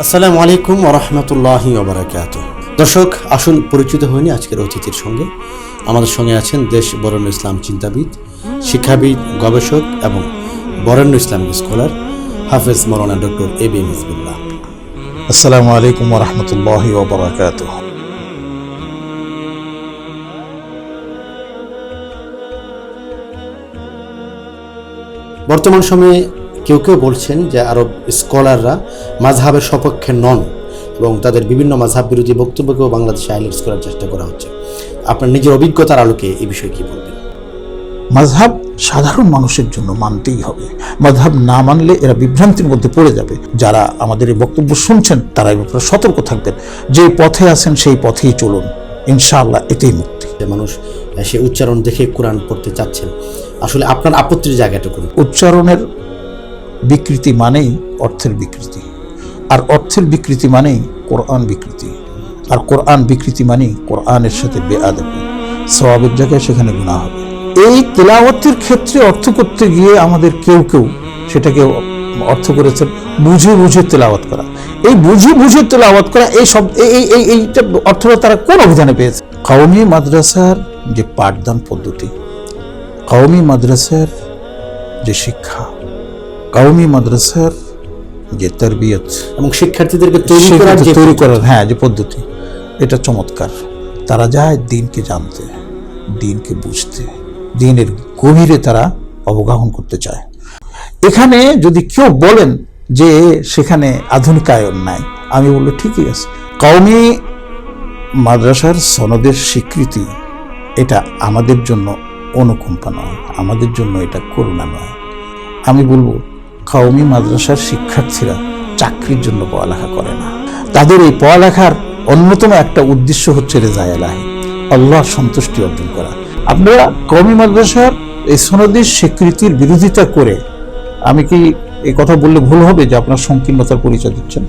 আসসালামু আলাইকুম ওরহমতুল্লাহি ওবরাকাত দর্শক আসুন পরিচিত হয়নি আজকের অতিথির সঙ্গে। আমাদের সঙ্গে আছেন দেশ বরেণ্য ইসলাম চিন্তাবিদ শিক্ষাবিদ গবেষক এবং বরেণ্য ইসলামিক স্কলার হাফেজ মৌলানা doctor A B M Hizbullah আসসালামু আলাইকুম রহমতুল্লাহ ওবরাকাত বর্তমান সময়ে কেউ কেউ বলছেন যে আরব স্কলাররা মাঝহাবের সপক্ষে নন এবং তাদের বিভিন্ন মাঝহাব বিরোধী বক্তব্যকেও বাংলাদেশে হাইলাইটস করার চেষ্টা করা হচ্ছে। আপনার নিজের অভিজ্ঞতার আলোকে এই বিষয়ে কি বলবেন? মাঝহাব সাধারণ মানুষের জন্য মানতেই হবে। মাঝহাব না মানলে এরা বিভ্রান্তির মধ্যে পড়ে যাবে। যারা আমাদের এই বক্তব্য শুনছেন তারা এই ব্যাপারে সতর্ক থাকবেন। যে পথে আছেন সেই পথেই চলুন। ইনশাআল্লাহ এটাই মুক্তি। মানুষ সে উচ্চারণ দেখে কোরআন পড়তে চাচ্ছেন। আসলে আপনার আপত্তির জায়গাটুকু। উচ্চারণের বিকৃতি মানেই অর্থের বিকৃতি। আর অর্থের বিকৃতি মানেই কোরআন বিকৃতি। আর কোরআন বিকৃতি মানেই কোরআনের সাথে বেআদবি। সওয়াবের জায়গায় সেখানে গুণা হবে। এই তেলাওয়াতের ক্ষেত্রে অর্থ করতে গিয়ে আমাদের কেউ কেউ সেটাকে অর্থ করেছেন বুঝে বুঝে তেলাওয়াত করা। এই বুঝে বুঝে তেলাওয়াত করা, এই সব, এই, এই- এই, এইটা অর্থটা তারা কোন অভিধানে পেয়েছে? কওমি মাদ্রাসার যে পাঠদান পদ্ধতি, কওমি মাদ্রাসার যে শিক্ষা কওমি মাদ্রাসার যে তরবিয়ত এবং শিক্ষার্থীদেরকে তৈরি করার তৈরি করার হ্যাঁ যে পদ্ধতি এটা চমৎকার। তারা যায় দিনকে জানতে দিনকে বুঝতে দিনের গভীরে তারা অবগাহন করতে চায়। এখানে যদি কেউ বলেন যে সেখানে আধুনিকায়ন নাই আমি বলল ঠিকই আছে। কওমি মাদ্রাসার সনদের স্বীকৃতি এটা আমাদের জন্য অনুকম্পা নয় আমাদের জন্য এটা করুণা নয়। আমি বলব কওমি মাদ্রাসার শিক্ষার্থীরা চাকরির জন্য পড়ালেখা করে না। তাদের এই পড়ালেখার অন্যতম একটা উদ্দেশ্য হচ্ছে রেজায় আলাহি আল্লাহর সন্তুষ্টি অর্জন করা। আপনারা কওমি মাদ্রাসার এই সনদের স্বীকৃতির বিরোধিতা করে, আমি কি এই কথা বললে ভুল হবে যে আপনার সংকীর্ণতার পরিচয় দিচ্ছেন?